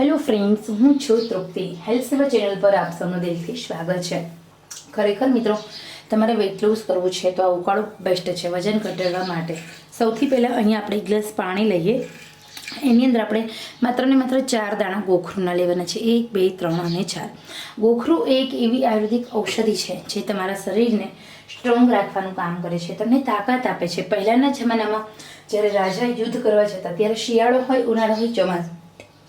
Hello friends હું છું તૃપ્તિ. Health સેવા ચેનલ પર આપ સૌનું દિલથી સ્વાગત છે. ખરેખર મિત્રો, તમારે વેઇટ લોસ કરવું છે તો આ ઉકાળો બેસ્ટ છે. વજન ઘટાડવા માટે. સૌથી પહેલાં અહીંયા આપણે ગ્લાસ પાણી લઈએ. એની અંદર આપણે માત્ર ને માત્ર ચાર દાણા ગોખરુના લેવાના છે. એક, બે, ત્રણ અને ચાર. ગોખરું એક એવી આયુર્વેદિક ઔષધિ છે જે તમારા શરીરને સ્ટ્રોંગ રાખવાનું કામ કરે છે. તમને તાકાત આપે છે. પહેલાંના જમાનામાં જ્યારે રાજા યુદ્ધ કરવા જતા, ત્યારે શિયાળો હોય, ઉનાળો હોય, ચોમાસું.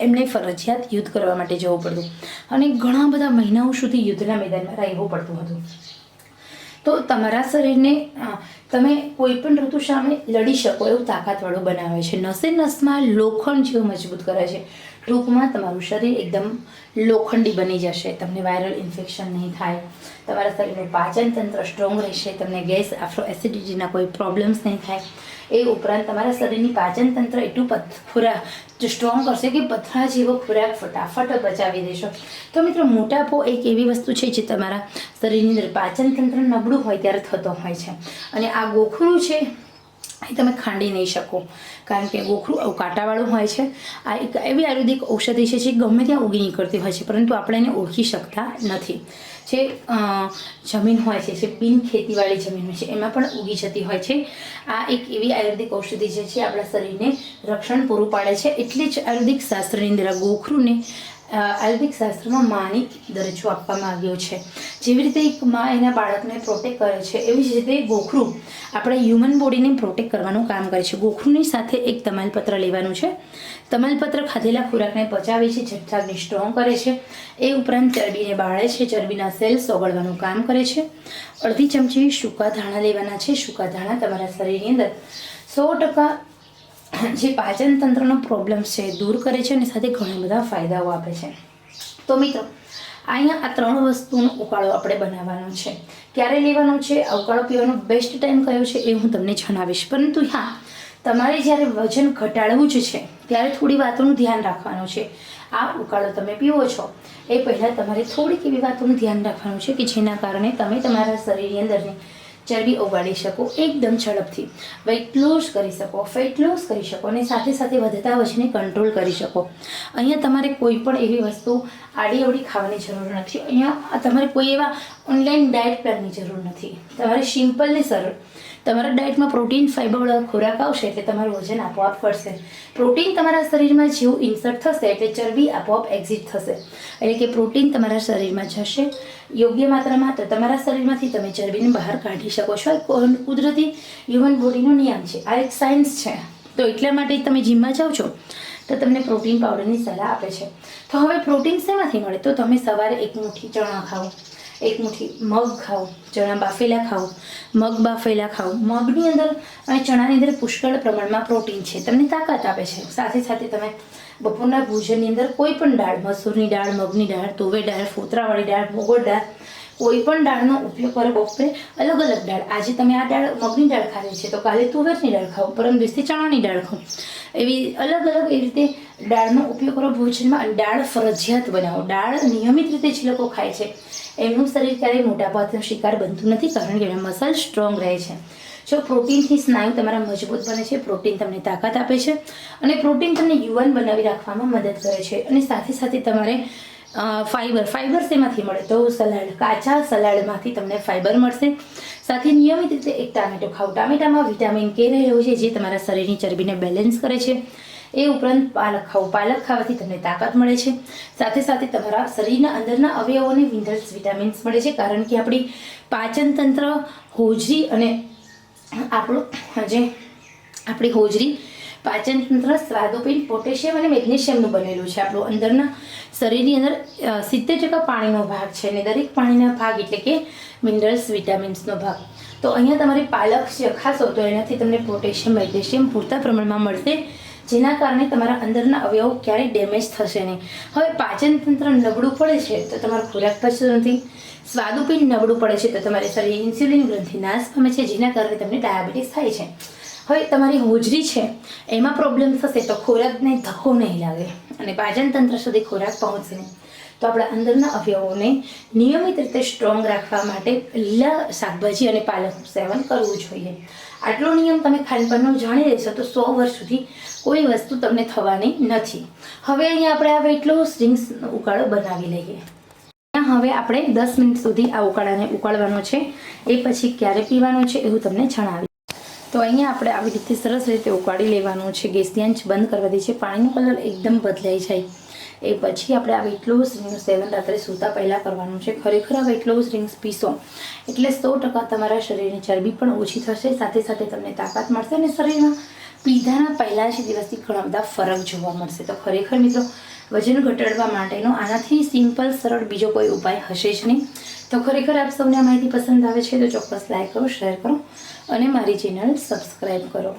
એમને ફરજિયાત યુદ્ધ કરવા માટે જવું પડતું. અને ઘણા બધા મહિનાઓ સુધી યુદ્ધના મેદાનમાં રહેવું પડતું હતું. તો તમારા શરીરને તમે કોઈ પણ ઋતુ સામે લડી શકો એવું તાકાતવાળું બનાવે છે. નસે નસમાં લોખંડ જેવું મજબૂત કરે છે. ટૂંકમાં તમારું શરીર એકદમ લોખંડી બની જશે, તમને વાયરલ ઇન્ફેક્શન નહીં થાય, તમારા શરીરનું પાચન તંત્ર સ્ટ્રોંગ રહેશે, તમને ગેસ આફ્રો એસિડિટીના કોઈ પ્રોબ્લેમ્સ નહીં થાય. એ ઉપરાંત તમારા શરીરની પાચન તંત્ર એટલું પથ ખોરાક સ્ટ્રોંગ કરશે કે પથરા જેવો ખોરાક ફટાફટ પચાવી દેશો. તો મિત્રો, મોટાપો એક એવી વસ્તુ છે જે તમારા શરીરની અંદર પાચન તંત્ર નબળું હોય ત્યારે થતો હોય છે. અને આ ગોખરું છે એ તમે ખાંડી નહીં શકો. કારણ કે ગોખરું કાંટાવાળું હોય છે. આ એક એવી આયુર્વેદિક ઔષધિ છે જે ગમે ત્યાં ઉગી નીકળતી હોય છે, પરંતુ આપણે એને ઓળખી શકતા નથી. જે જમીન હોય છે, જે બિન ખેતીવાળી જમીન હોય છે, એમાં પણ ઉગી જતી હોય છે. આ એક એવી આયુર્વેદિક ઔષધિ જે છે આપણા શરીરને રક્ષણ પૂરું પાડે છે. એટલે જ આયુર્વેદિક શાસ્ત્રની અંદર ગોખરુને આયુર્વેદિક શાસ્ત્રમાં માની દરજ્જો આપવામાં આવ્યો છે. જેવી રીતે એક મા એના બાળકને પ્રોટેક્ટ કરે છે, એવી જ રીતે ગોખરું આપણે હ્યુમન બોડીને પ્રોટેક્ટ કરવાનું કામ કરે છે. ગોખરુંની સાથે એક તમાલપત્ર લેવાનું છે. તમાલપત્ર ખાધેલા ખોરાકને પચાવે છે જઠ્ઠાગને સ્ટ્રોંગ કરે છે. એ ઉપરાંત ચરબીને બાળે છે, ચરબીના સેલ્સ ઓગળવાનું કામ કરે છે. અડધી ચમચી સૂકા ધાણા લેવાના છે. સૂકા ધાણા તમારા શરીરની અંદર સો ટકા જે પાચન તંત્રનો પ્રોબ્લેમ છે, દૂર કરે છે અને સાથે ઘણા બધા ફાયદાઓ આપે છે. તો મિત્રો, અહીંયા આ ત્રણ વસ્તુનો ઉકાળો આપણે બનાવવાનો છે. ક્યારે લેવાનો છે? ઉકાળો પીવાનો બેસ્ટ ટાઈમ કયો છે એ હું તમને જણાવીશ. પરંતુ હા, તમારે જ્યારે વજન ઘટાડવું જ છે, ત્યારે થોડી વાતોનું ધ્યાન રાખવાનું છે. આ ઉકાળો તમે પીવો છો, એ પહેલાં તમારે થોડીક એવી વાતોનું ધ્યાન રાખવાનું છે કે જેના કારણે તમે તમારા શરીરની અંદરની ચરબી ઓગાળી શકો, એકદમ ઝડપથી. વેઇટ લોસ કરી શકો ફેટ લોસ કરી શકો અને સાથે સાથે વધતા વજને કંટ્રોલ કરી શકો. અહીંયા તમારે કોઈ પણ એવી વસ્તુ આડી અવડી ખાવાની જરૂર નથી. અહીંયા તમારે કોઈ એવા ઓનલાઈન ડાયટ પ્લાનની જરૂર નથી. તમારે સિમ્પલ ને સરળ. તમારા ડાયટમાં પ્રોટીન ફાઇબરવાળો ખોરાક આવશે એટલે તમારું વજન આપોઆપ ઘટશે. પ્રોટીન તમારા શરીરમાં જેવું ઇન્સર્ટ થશે એટલે ચરબી આપોઆપ એક્ઝિટ થશે. એટલે કે પ્રોટીન તમારા શરીરમાં જશે. યોગ્ય માત્રામાં તો તમારા શરીરમાંથી તમે ચરબીને બહાર કાઢી શકો છો. કુદરતી હ્યુમન બોડીનો નિયમ છે. આ એક સાયન્સ છે. તો એટલા માટે તમે જીમમાં જાઓ છો, તો તમને પ્રોટીન પાવડરની સલાહ આપે છે. તો હવે પ્રોટીન શેમાંથી મળે? તો તમે સવારે એક મુઠ્ઠી ચણા ખાઓ. એક મુઠ્ઠી મગ ખાઓ ચણા બાફેલા ખાઓ મગ બાફેલા ખાઓ મગની અંદર અને ચણાની અંદર પુષ્કળ પ્રમાણમાં પ્રોટીન છે. તમને તાકાત આપે છે. સાથે સાથે તમે બપોરના ભોજનની અંદર કોઈ પણ દાળ, મસૂરની દાળ, મગની દાળ તુવે દાળ, ફોતરાવાળી દાળ મોગોળ દાળ કોઈ પણ દાળનો ઉપયોગ કરો બપોરે અલગ અલગ દાળ. આજે તમે આ દાળ મગની દાળ ખાવી છે તો કાલે તુવેરની દાળ ખાઓ, પરમ દિવસે ચણાની દાળ ખાઓ. એવી અલગ અલગ એ રીતે દાળનો ઉપયોગ કરો ભોજનમાં દાળ ફરજિયાત બનાવો. દાળ નિયમિત રીતે જે લોકો ખાય છે, એમનું શરીર ક્યારેય મોટાભાગનો શિકાર બનતું નથી કારણ કે એના મસલ સ્ટ્રોંગ રહે છે. જો પ્રોટીનથી સ્નાયુ તમારા મજબૂત બને છે, પ્રોટીન તમને તાકાત આપે છે અને પ્રોટીન તમને યુવાન બનાવી રાખવામાં મદદ કરે છે અને સાથે સાથે તમારે અ, ફાઈબર શેમાંથી મળે? તો સલાડ કાચા સલાડમાંથી તમને ફાઈબર મળશે. સાથે નિયમિત રીતે એક ટામેટો ખાઓ. ટામેટામાં વિટામિન કે રહેલો છે જે તમારા શરીરની ચરબીને બેલેન્સ કરે છે. એ ઉપરાંત પાલક ખાઓ. પાલક ખાવાથી તમને તાકાત મળે છે. સાથે સાથે તમારા શરીરના અંદરના અવયવોને મિનરલ્સ વિટામિન્સ મળે છે કારણ કે આપણી પાચન તંત્ર હોજરી અને આપણું જે આપણી હોજરી પાચન તંત્ર સ્વાદુપિંડ પોટેશિયમ અને મેગ્નેશિયમનું બનેલું છે. આપણું અંદરના શરીરની અંદર સિત્તેર ટકા પાણીનો ભાગ છે અને દરેક પાણીના ભાગ એટલે કે મિનરલ્સ, વિટામિન્સનો ભાગ. તો અહીંયા તમારે પાલક જે ખાશો તો એનાથી તમને પોટેશિયમ, મેગ્નેશિયમ પૂરતા પ્રમાણમાં મળશે, જેના કારણે તમારા અંદરના અવયવો ક્યારેય ડેમેજ થશે નહીં. હવે પાચનતંત્ર નબળું પડે છે તો તમારો ખોરાક પચતો નથી. સ્વાદુપિંડ નબળું પડે છે તો તમારે શરીર ઇન્સ્યુલિન ગ્રંથિ નાશ પામે છે, જેના કારણે તમને ડાયાબિટીસ થાય છે. હવે તમારી હોજરી છે, એમાં પ્રોબ્લેમ થશે તો ખોરાકને ધક્કો નહીં લાગે અને પાચન તંત્ર સુધી ખોરાક પહોંચશે નહીં. તો આપણા અંદરના અવયવોને નિયમિત રીતે સ્ટ્રોંગ રાખવા માટે લીલા શાકભાજી અને પાલકનું સેવન કરવું જોઈએ. આટલો નિયમ તમે ખાનપાનનો જાણી લેશો તો સો વર્ષ સુધી કોઈ વસ્તુ તમને થવાની નથી. હવે અહીંયા આપણે આવે એટલો સ્ટ્રિંગ્સ ઉકાળો બનાવી લઈએ. હવે આપણે દસ મિનિટ સુધી આ ઉકાળાને ઉકાળવાનો છે, એ પછી ક્યારે પીવાનો છે એવું તમને જણાવી તો અહીંયા આપણે આવી રીતે સરસ રીતે ઉકાળી લેવાનું છે. ગેસની આંચ બંધ કરવા દે છે પાણીનો કલર એકદમ બદલાઈ જાય. એ પછી આપણે આ વેટ લોસ સેવન રાત્રે સૂતા પહેલાં કરવાનું છે. ખરેખર આ વેટ લોસ ડ્રિંક્સ પીશો. એટલે સો ટકા તમારા શરીરની ચરબી પણ ઓછી થશે. સાથે સાથે તમને તાકાત મળશે અને શરીરમાં પીધાના પહેલાં જ દિવસથી ઘણા બધા ફરક જોવા મળશે. તો ખરેખર મિત્રો વજન ઘટાડવા માટેનો આનાથી સિમ્પલ, સરળ બીજો કોઈ ઉપાય હશે જ નહીં. તો ખરેખર આપ સૌને આ માહિતી પસંદ આવે છે તો ચોક્કસ લાઈક કરો, શેર કરો અને મારી ચેનલ સબસ્ક્રાઈબ કરો.